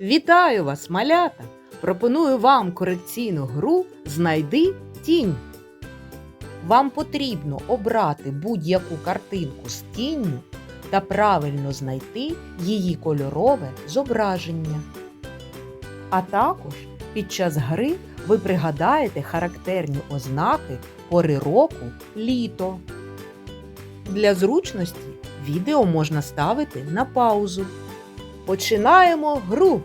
Вітаю вас, малята! Пропоную вам корекційну гру Знайди тінь. Вам потрібно обрати будь-яку картинку з тінню та правильно знайти її кольорове зображення. А також під час гри ви пригадаєте характерні ознаки пори року літо. Для зручності відео можна ставити на паузу. Починаємо гру.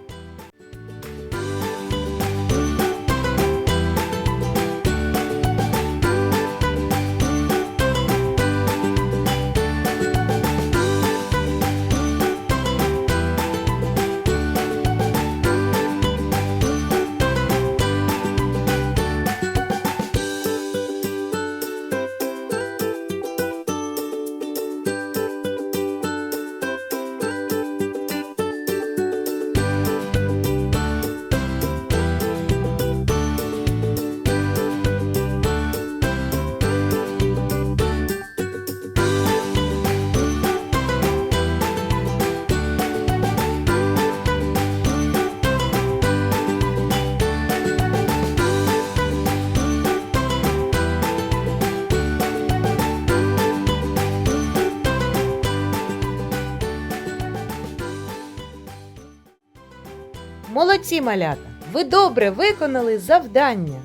Молодці малята! Ви добре виконали завдання.